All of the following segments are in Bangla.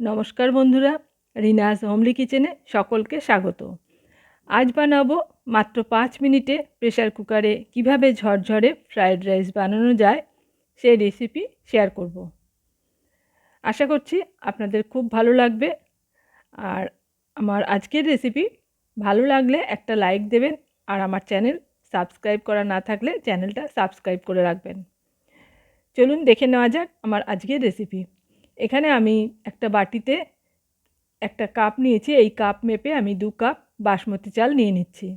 নমস্কার বন্ধুরা রিনাস হোমলি কিচেনে সকলকে স্বাগত। আজ বানাবো মাত্র পাঁচ মিনিটে প্রেশার কুকারে কীভাবে ঝরঝরে ফ্রায়েড রাইস বানানো যায় সেই রেসিপি শেয়ার করব। আশা করছি আপনাদের খুব ভালো লাগবে। আর আমার আজকের রেসিপি ভালো লাগলে একটা লাইক দেবেন আর আমার চ্যানেল সাবস্ক্রাইব করা না থাকলে চ্যানেলটা সাবস্ক্রাইব করে রাখবেন। চলুন দেখে নেওয়া যাক আমার আজকের রেসিপি। এখানে আমি একটা বাটিতে একটা কাপ নিয়েছি। এই কাপ মেপে আমি দু কাপ বাসমতি চাল নিয়ে নিচ্ছি।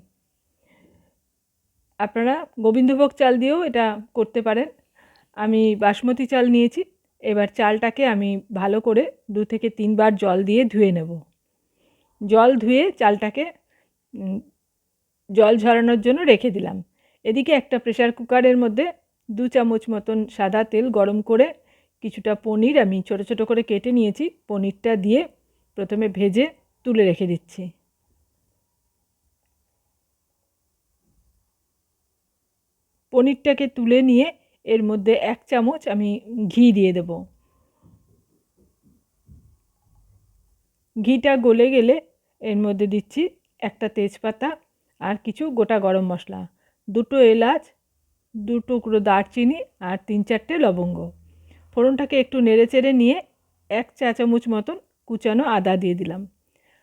আপনারা গোবিন্দভোগ চাল দিয়েও এটা করতে পারেন। আমি বাসমতি চাল নিয়েছি। এবার চালটাকে আমি ভালো করে দু থেকে তিনবার জল দিয়ে ধুয়ে নেব। জল ধুয়ে চালটাকে জল ঝরানোর জন্য রেখে দিলাম। এদিকে একটা প্রেশার কুকারের মধ্যে দু চামচ মতন সাদা তেল গরম করে কিছুটা পনির আমি ছোট ছোট করে কেটে নিয়েছি। পনিরটা দিয়ে প্রথমে ভেজে তুলে রেখে দিচ্ছি। পনিরটাকে তুলে নিয়ে এর মধ্যে এক চামচ আমি ঘি দিয়ে দেব। ঘিটা গলে গেলে এর মধ্যে দিচ্ছি একটা তেজপাতা আর কিছু গোটা গরম মশলা, দুটো এলাচ, দু টুকরো দারচিনি আর তিন চারটে লবঙ্গ। ফোড়নটাকে একটু নেড়েচেড়ে নিয়ে এক চা চামচ মতন কুচানো আদা দিয়ে দিলাম।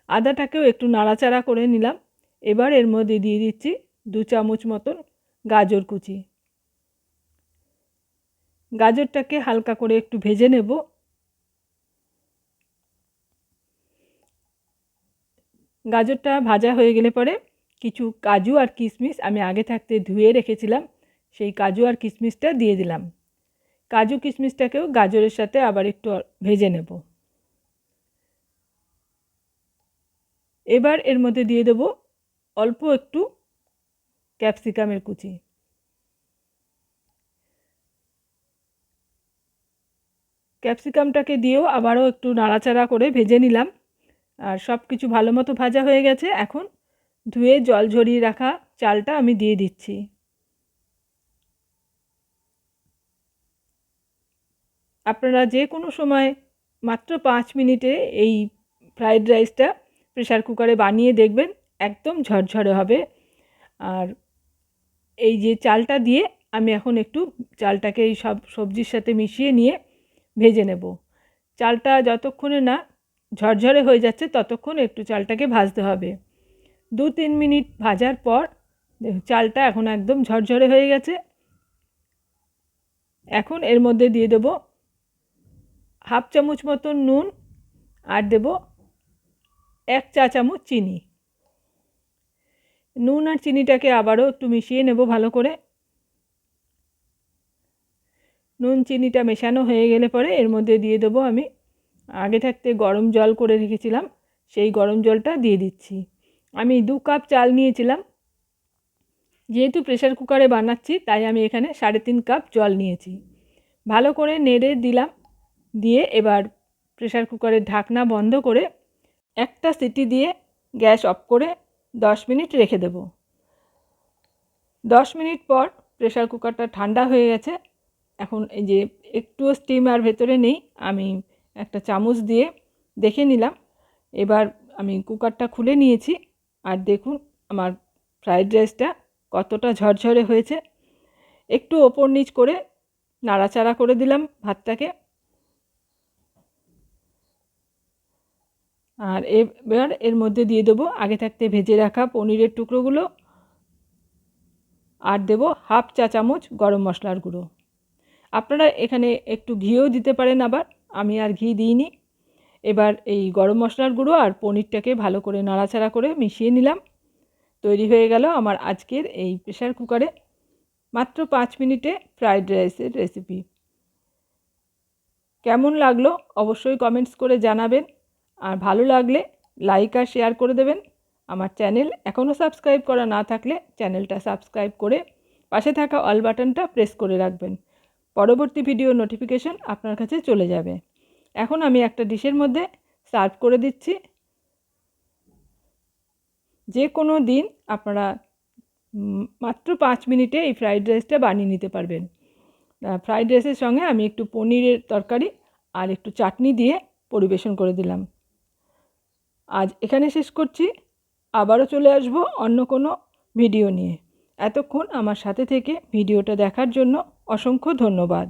আদাটাকেও একটু নাড়াচাড়া করে নিলাম। এবার এর মধ্যে দিয়ে দিচ্ছি দু চামচ মতন গাজর কুচি। গাজরটাকে হালকা করে একটু ভেজে নেব। গাজরটা ভাজা হয়ে গেলে পরে কিছু কাজু আর কিশমিশ আমি আগে থাকতে ধুয়ে রেখেছিলাম। সেই কাজু আর কিশমিশটা দিয়ে দিলাম। কাজু কিশমিশটাকেও গাজরের সাথে আবার একটু ভেজে নেব। এবার এর মধ্যে দিয়ে দেব অল্প একটু ক্যাপসিকামের কুচি। ক্যাপসিকামটাকে দিয়েও আবারও একটু নাড়াচাড়া করে ভেজে নিলাম। আর সব কিছু ভালো মতো ভাজা হয়ে গেছে। এখন ধুয়ে জল ঝরিয়ে রাখা চালটা আমি দিয়ে দিচ্ছি। আপনারা যে কোনো সময় মাত্র পাঁচ মিনিটে এই ফ্রায়েড রাইসটা প্রেশার কুকারে বানিয়ে দেখবেন, একদম ঝরঝরে হবে। আর এই যে চালটা দিয়ে আমি এখন একটু চালটাকে এই সব সবজির সাথে মিশিয়ে নিয়ে ভেজে নেব। চালটা যতক্ষণে না ঝরঝরে হয়ে যাচ্ছে, ততক্ষণ একটু চালটাকে ভাজতে হবে। দু তিন মিনিট ভাজার পর চালটা এখন একদম ঝরঝরে হয়ে গেছে। এখন এর মধ্যে দিয়ে দেবো হাফ চামচ মতন নুন আর দেব এক চা চামচ চিনি। নুন আর চিনিটাকে আবারও একটু মিশিয়ে নেব ভালো করে। নুন, চিনিটা মেশানো হয়ে গেলে পরে এর মধ্যে দিয়ে দেবো আমি। আগে থাকতে গরম জল করে রেখেছিলাম, সেই গরম জলটা দিয়ে দিচ্ছি। আমি দু কাপ চাল নিয়েছিলাম। যেহেতু প্রেশার কুকারে বানাচ্ছি, তাই আমি এখানে সাড়ে তিন কাপ জল নিয়েছি। ভালো করে নেড়ে দিলাম। দিয়ে এবার প্রেশার কুকারের ঢাকনা বন্ধ করে একটা সিটি দিয়ে গ্যাস অফ করে দশ মিনিট রেখে দেব। দশ মিনিট পর প্রেশার কুকারটা ঠান্ডা হয়ে গেছে। এখন এই যে একটুও স্টিম আর ভেতরে নেই, আমি একটা চামচ দিয়ে দেখে নিলাম। এবার আমি কুকারটা খুলে নিয়েছি আর দেখুন আমার ফ্রায়েড রাইসটা কতটা ঝরঝরে হয়েছে। একটু ওপর নিচ করে নাড়াচাড়া করে দিলাম ভাতটাকে। আর এবার এর মধ্যে দিয়ে দেবো আগে থাকতে ভেজে রাখা পনিরের টুকরোগুলো। আর দেবো হাফ চা চামচ গরম মশলার গুঁড়ো। আপনারা এখানে একটু ঘিও দিতে পারেন আবার, আমি আর ঘি দিইনি। এবার এই গরম মশলার গুঁড়ো আর পনিরটাকে ভালো করে নাড়াচাড়া করে মিশিয়ে নিলাম। তৈরি হয়ে গেল আমার আজকের এই প্রেশার কুকারে মাত্র পাঁচ মিনিটে ফ্রায়েড রাইসের রেসিপি। কেমন লাগল অবশ্যই কমেন্টস করে জানাবেন। আর ভালো লাগলে লাইক আর শেয়ার করে দেবেন। আমার চ্যানেল এখনও সাবস্ক্রাইব করা না থাকলে চ্যানেলটা সাবস্ক্রাইব করে পাশে থাকা অল বাটনটা প্রেস করে রাখবেন। পরবর্তী ভিডিও নোটিফিকেশন আপনার কাছে চলে যাবে। এখন আমি একটা ডিশের মধ্যে সার্ভ করে দিচ্ছি। যে কোনো দিন আপনারা মাত্র পাঁচ মিনিটে এই ফ্রাইড রাইসটা বানিয়ে নিতে পারবেন। ফ্রাইড রাইসের সঙ্গে আমি একটু পনিরের তরকারি আর একটু চাটনি দিয়ে পরিবেশন করে দিলাম। আজ এখানে শেষ করছি। আবারও চলে আসব অন্য কোনো ভিডিও নিয়ে। এতক্ষণ আমার সাথে থেকে ভিডিওটা দেখার জন্য অসংখ্য ধন্যবাদ।